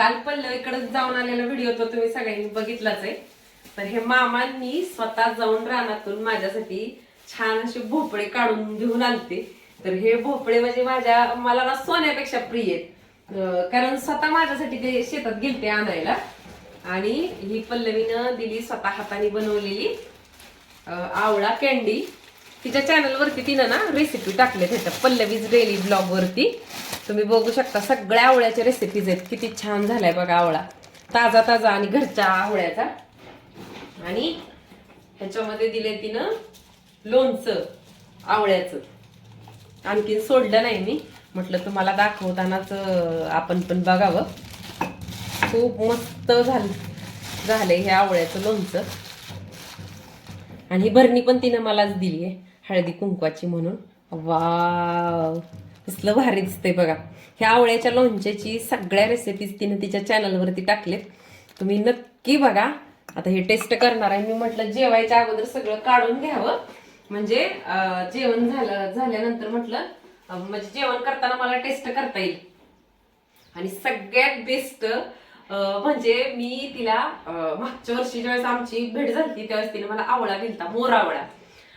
काल पल्लवीकडे जाऊन आलेला व्हिडिओ तो तुम्ही सगळ्यांनी बघितलाच आहे. तर हे मामांनी स्वतः जाऊन रानातून माझ्यासाठी छान असे भोपळे काढून घेऊन आलते. तर हे भोपळे म्हणजे माझ्या मला ना सोन्यापेक्षा प्रिय आहेत. कारण स्वतः माझ्यासाठी ते शेतात गेलते आणायला. आणि ही पल्लवीनं दिली स्वतः हाताने बनवलेली आवळा कॅन्डी तिच्या चॅनलवरती तिनं ना रेसिपी टाकले त्याच्या पल्लवीज डेली ब्लॉग वरती. तुम्ही बघू शकता सगळ्या आवळ्याच्या रेसिपीज आहेत. किती छान झालाय बघा आवळा. ताजा ताजा आणि घरच्या आवळ्याचा. आणि ह्याच्यामध्ये दिले तिनं लोणचं आवळ्याचं. आणखीन सोडलं नाही मी. म्हटलं तुम्हाला दाखवतानाच आपण पण बघावं. खूप मस्त झालं झालंय हे आवळ्याचं लोणचं. आणि ही भरणी पण तिनं मलाच दिली आहे हळदी कुंकवाची म्हणून. वाव! कसलं भारी दिसतंय बघा. ह्या आवळ्याच्या लोणच्याची सगळ्या रेसिपीज तिने तिच्या चॅनलवरती टाकलेत. तुम्ही नक्की बघा. आता हे टेस्ट करणार आहे. मी म्हटलं जेवायच्या अगोदर सगळं काढून घ्यावं. म्हणजे जेवण झालं झाल्यानंतर म्हटलं म्हणजे जेवण करताना मला टेस्ट करता येईल. आणि सगळ्यात बेस्ट म्हणजे मी तिला मागच्या वर्षी ज्यावेळेस आमची भेट झाली त्यावेळेस तिने मला आवळा दिलता मोर आवळा.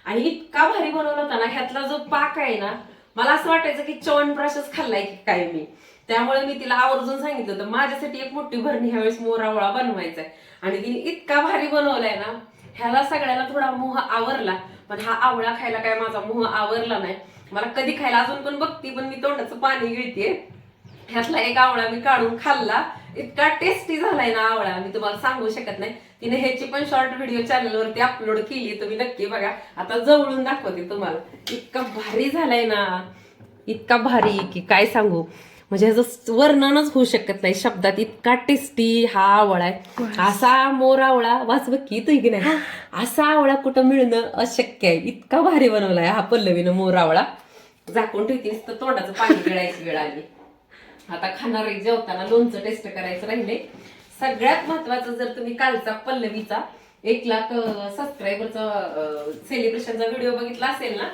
आणि इतका भारी बनवला होता ना ह्यातला जो पाक आहे ना मला असं वाटायचं की च्यवनप्राशच खाल्लाय की काय मी. त्यामुळे मी तिला आवर्जून सांगितलं होतं माझ्यासाठी एक मोठी भरणी ह्यावेळेस मोरावळा बनवायचा आहे आणि तिने इतका भारी बनवलाय ना ह्याला सगळ्याला थोडा मोह आवरला पण हा आवळा खायला काय माझा मोह आवरला नाही. मला कधी खायला अजून पण बघती पण मी तोंडाचं पाणी गिळते ह्यातला एक आवळा मी काढून खाल्ला इतका टेस्टी झालाय ना आवळा. मी तुम्हाला सांगू शकत नाही. तिने ह्याची पण शॉर्ट व्हिडिओ चॅनलवरती अपलोड केली तुम्ही नक्की बघा. आता जवळून दाखवते तुम्हाला. इतका भारी झालाय ना. इतका भारी की काय सांगू. म्हणजे ह्याचं वर्णनच होऊ शकत नाही. शब्दात इतका टेस्टी हा आवळा आहे. असा मोर आवळा वाच बघ की तू की नाही असा आवळा कुठं मिळणं अशक्य आहे. इतका भारी बनवलाय हा पल्लवीनं मोर आवळा. झाकून ठेवते नुसतं तोंडाचं पाणी गिळायची वेळ आली. आता खाणार जेवताना लोणचं टेस्ट करायचं राहिले. सगळ्यात महत्वाचं जर तुम्ही कालचा पल्लवीचा एक लाख सबस्क्रायबरचा सेलिब्रेशनचा व्हिडिओ बघितला असेल ना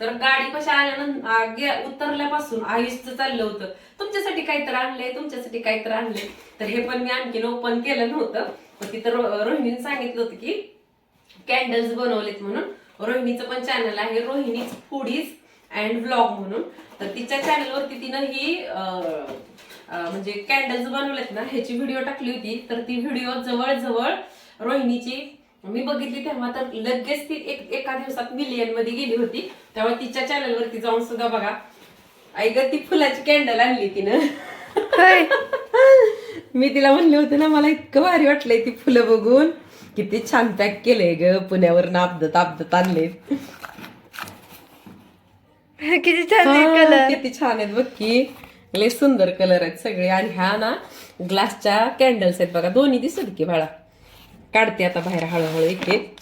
तर गाडी कशा आल्यानंतर उतरल्यापासून आयुष्य चाललं होतं. तुमच्यासाठी काहीतरी आणलंय तुमच्यासाठी काहीतरी आणलंय. तर हे पण मी आणखीन ओपन केलं नव्हतं. पण तिथं रोहिणीने सांगितलं होतं की कॅन्डल्स बनवलेत म्हणून. रोहिणीचं पण चॅनल आहे रोहिणीच फुडीज अँड व्लॉग म्हणून. तर तिच्या चॅनलवरती तिनं ही म्हणजे कॅन्डल्स बनवलेत ना ह्याची व्हिडिओ टाकली होती. तर ती व्हिडिओ जवळजवळ रोहिणीची मी बघितली तेव्हा तर लगेच ती एक एका दिवसात मिलियनमध्ये गेली होती. त्यामुळे तिच्या चॅनलवरती जाऊन सुद्धा बघा. आई ग ती फुलाची कॅन्डल आणली तिनं. मी तिला म्हणले होते ना मला इतकं भारी वाटलंय ती फुलं बघून. किती छान पॅक केलंय ग पुण्यावर आपदत आणले किती छान कलर किती छान आहेत बघ की. लय सुंदर कलर आहेत सगळे. आणि ह्या ना ग्लासच्या कॅन्डल्स आहेत बघा. दोन्ही दिसत की बाळा. काढते आता बाहेर हळूहळू एक एक.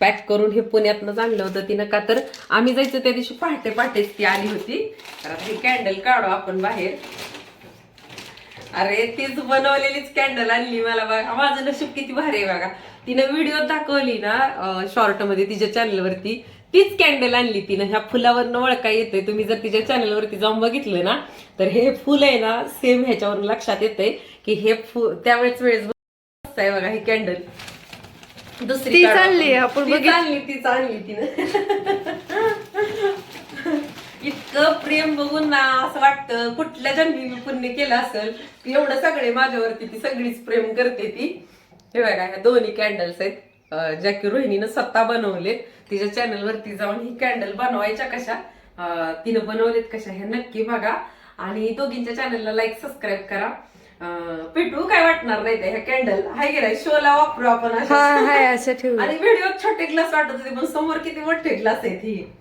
पॅक करून हे पुण्यातनं आणलं होतं तिनं का तर. आम्ही जायचं त्या दिवशी पहाटे पहाटेच ती आली होती. तर आता हे कॅन्डल काढू आपण बाहेर. अरे तीच बनवलेलीच कॅन्डल आणली मला बघा. माझं नशीब किती भारी आहे बघा. तिनं व्हिडिओ दाखवली ना शॉर्टमध्ये तिच्या चॅनलवरती तीच कॅन्डल आणली तिनं. ह्या फुलावरनं ओळखा येते तुम्ही जर तिच्या चॅनलवरती जाऊन बघितलं ना तर हे फुल आहे ना सेम ह्याच्यावरून लक्षात येते की हे फुल त्यावेळेस वेळेस आहे बघा ही कॅन्डल दुसरी तीच आणली, आपण. तीच आणली तीच आणली तिनं. इतकं प्रेम बघून ना असं वाटतं कुठल्या जन्मी मी पुण्य केलं असेल की एवढं सगळे माझ्यावरती ती सगळीच प्रेम करते ती. हे बघा ह्या दोन्ही कॅन्डल्स आहेत. अं, ज्या की रोहिणीनं स्वतः बनवले तिच्या चॅनल वरती जाऊन ही कॅन्डल बनवायच्या कशा तिनं बनवलेत कशा हे नक्की बघा. आणि दोघींच्या चॅनलला लाईक सबस्क्राईब करा. पिटू काय वाटणार नाही त्या ह्या कॅन्डल हाय गेलाय शोला वापरू आपण आणि व्हिडिओ छोटे ग्लास वाटत होते पण समोर किती मोठे ग्लास आहेत ही.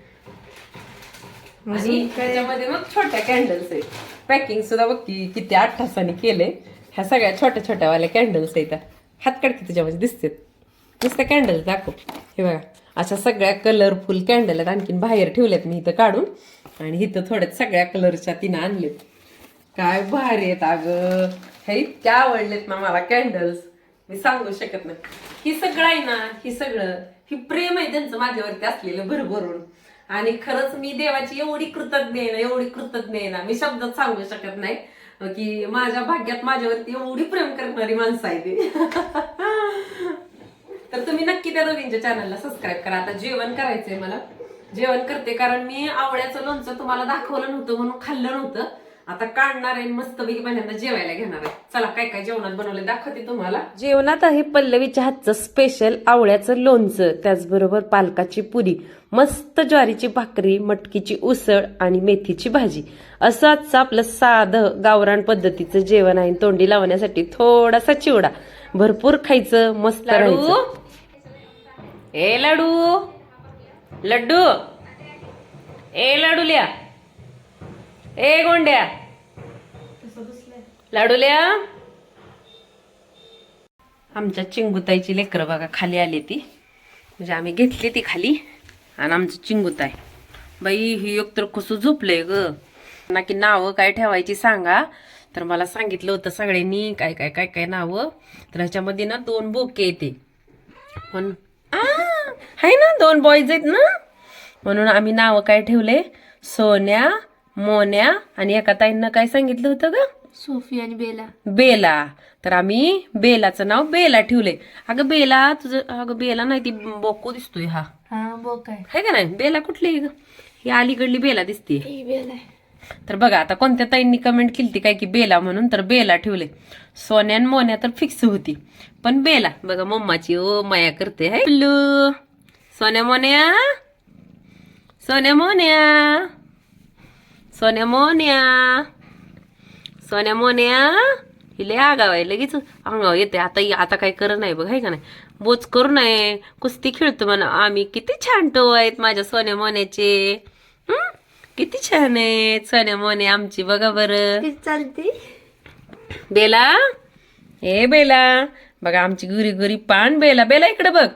आणि त्याच्यामध्ये मग छोट्या कॅन्डल्स आहेत. पॅकिंग सुद्धा बघ की किती आठ तासाने केले ह्या सगळ्या छोट्या छोट्या वाल्या कॅन्डल्स आहेत. हात काढते त्याच्यामध्ये दिसतात. नुसत्या कॅन्डल दाखव. हे बघा अशा सगळ्या कलरफुल कॅन्डल आहेत. आणखीन बाहेर ठेवल्यात मी इथं काढून. आणि इथं थोड्यात सगळ्या कलरच्या तिनं आणलेत. काय भारी आहेत अगं. हे इतक्या आवडलेत ना मला कॅन्डल्स मी सांगू शकत नाही. ही सगळं आहे ना ही सगळं ही प्रेम आहे त्यांचं माझ्यावरती असलेलं भरभरून. आणि खरंच मी देवाची एवढी कृतज्ञ आहे ना एवढी कृतज्ञ आहे ना मी शब्दात सांगू शकत नाही. की माझ्या भाग्यात माझ्यावरती एवढी प्रेम करणारी माणसं आहे ती. तर तुम्ही नक्की त्या दोघींच्या चॅनलला सबस्क्राईब करा. आता जेवण करायचंय मला. जेवण करते कारण मी आवळ्याचं लोणचं तुम्हाला दाखवलं नव्हतं म्हणून खाल्लं नव्हतं. आता काढणार आहे मस्तपैकी पहिल्यांदा जेवायला घेणार आहे. चला काय काय जेवणात बनवले दाखवते तुम्हाला. जेवणात आहे पल्लवीच्या हातचं स्पेशल आवळ्याचं लोणचं त्याचबरोबर पालकाची पुरी मस्त ज्वारीची भाकरी मटकीची उसळ आणि मेथीची भाजी. असं आजचं आपलं साधं गावरान पद्धतीचं जेवण आहे तोंडी लावण्यासाठी थोडासा चिवडा. भरपूर खायचं मस्त राहायचं. ए लाडू. लड्डू. ए लाडूल्या. ए गोंड्या. लाडूल्या. आमच्या चिंगुताईची लेकरं बघा खाली आली ती. म्हणजे आम्ही घेतली ती खाली. आणि आमचं चिंगुताई. बाई ही एकतर कसं झोपलंय ग. ना की नावं काय ठेवायची सांगा. तर मला सांगितलं होतं सगळ्यांनी काय काय काय काय नावं. तर ह्याच्यामध्ये ना दोन बोके येते. पण आ, आहे ना दोन बॉईज आहेत ना? म्हणून आम्ही नावं काय ठेवले? सोन्या मोन्या आणि एका ताईंना काय सांगितलं होतं ग? सोफी आणि बेला. बेला. तर आम्ही बेलाचं नाव बेला ठेवले. अगं बेला तुझं अगं बेला नाही ती बोको दिसतोय हा. हा बो काय आहे का नाही? बेला कुठली आहे ग? ही अलीकडली बेला दिसते ही तर बघा आता कोणत्या ताईंनी कमेंट केली काय की बेला म्हणून तर बेला ठेवले. सोन्या आणि मोन्या तर फिक्स होती. पण बेला बघा मम्माची ओ माया करते हाय पिल्लू. सोन्या मोन्या सोन्या मोन्या सोन्या मोन्या सोन्या मोन्या हिले आगाव आहे लगेच अंगाव येते. आता आता काय कर नाही बघ हाय का नाही? बोच करू नये. कुस्ती खेळतो म्हणा. आम्ही किती छान टो आहेत माझ्या सोन्या मोन्याचे हं? किती छान आहेत सोन्या मोने आमची बघा बरं. चालती? बेला? ए बेला बघा आमची गुरी गुरी पान बेला. बेला इकडे बघ.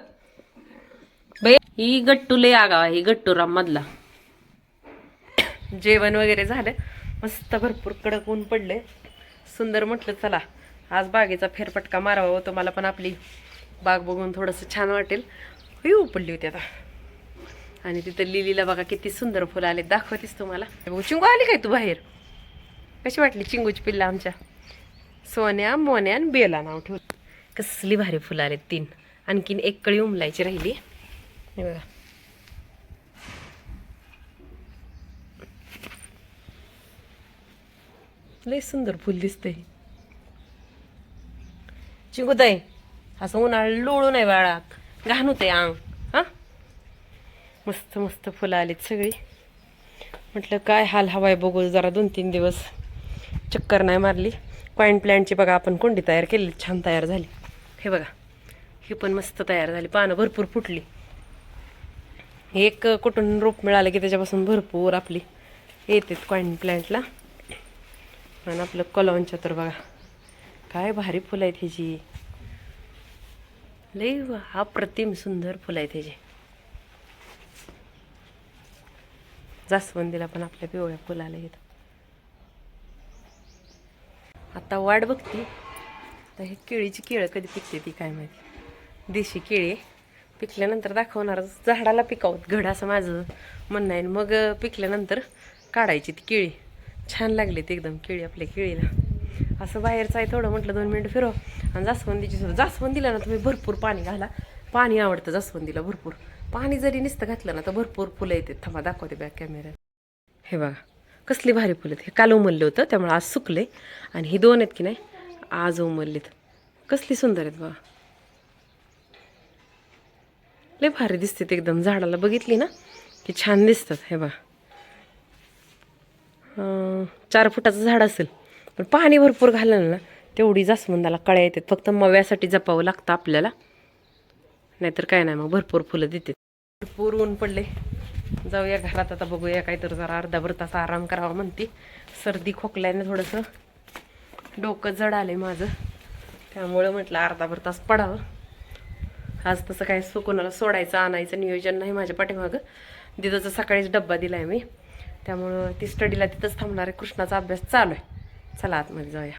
ही गट्टू लय आगाव आहे ही गट्टूराम मधला. जेवण वगैरे झालं. मस्त भरपूर कडक ऊन पडले सुंदर म्हटलं चला आज बागेचा फेरफटका मारावा होतो मला पण आपली बाग बघून थोडंसं छान वाटेल. ही उपडली होती आता. आणि तिथं लिलीला बघा किती सुंदर फुलं आले. दाखवतेस तुम्हाला. चिंगू आली काय तू बाहेर? कशी वाटली चिंगूची पिल्ला आमच्या? सोन्या मोन्या आणि बेला नाव ठेवलं. कसली भारी फुलं आले तीन. आणखीन एक कळी उमलायची राहिली. हे बघा. लय सुंदर फुल दिसतंय. चिंगूताई असं उन्हाळा लोळू नाही बाळात घाण होते अंग हा? मस्त मस्त फुलं आलीत सगळी. म्हटलं काय हाल हवाय बघू जरा दोन तीन दिवस. चक्कर नाही मारली. पॉईंट प्लॅनची बघा आपण कोंडी तयार केली. छान तयार झाली. हे बघा. ही पण मस्त तयार झाली. पानं भरपूर फुटली. एक कुठून रोप मिळालं की त्याच्यापासून भरपूर आपली येतात कॉईन प्लॅन्टला आणि आपलं कलॉनच्या तर बघा काय भारी फुलं आहेत ह्याची लई अप्रतिम सुंदर फुलं आहेत ह्याची जास्वंदीला पण आपल्या पिवळ्या फुलाला येत. आता वाट बघते. तर हे केळीची केळं कधी पिकते ती काय माहिती. देशी केळी पिकल्यानंतर दाखवणार. झाडाला पिकावत घड असं माझं म्हणणं आहे. मग पिकल्यानंतर काढायची ती केळी. छान लागली ती एकदम केळी आपल्या केळीला. असं बाहेरचं आहे थोडं म्हटलं दोन मिनटं फिरव. आणि जास्वंदीची सुद्धा जास्वंदीला ना तुम्ही भरपूर पाणी घाला. पाणी आवडतं जास्वंदीला भरपूर. पाणी जरी नुसतं घातलं ना तर भरपूर फुलं येते. थांबा दाखवते बॅक कॅमेऱ्यात. हे बघा कसली भारी फुलं आहेत. हे काल उमललं होतं त्यामुळे आज सुकले. आणि ही दोन आहेत की नाही आज उमललीत. कसली सुंदर आहेत बघा. लय भारी दिसते एकदम. झाडाला बघितली ना? की छान दिसतात. हे बा चार फुटाचं झाड असेल. पण पाणी भरपूर घाललं ना तेवढी जास्वंदाला कळ्या येतात. फक्त मव्यासाठी जपावं लागतं आपल्याला. नाहीतर काय नाही मग भरपूर फुलं देते भरपूर ऊन पडले. जाऊया घरात आता बघूया काहीतरी जरा अर्धाभर तास आराम करावा म्हणते. सर्दी खोकल्याने थोडंसं. डोकं जड आलं माझं. त्यामुळं म्हटलं अर्धाभर तास पडावं. आज तसं काय सो कोणाला सोडायचं आणायचं नियोजन नाही माझ्या पाठीमागं. दिदोचा सकाळीच डब्बा आहे मी. त्यामुळं ती स्टडीला तिथंच थांबणार आहे. कृष्णाचा अभ्यास चालू आहे. चला आतमध्ये जाऊया.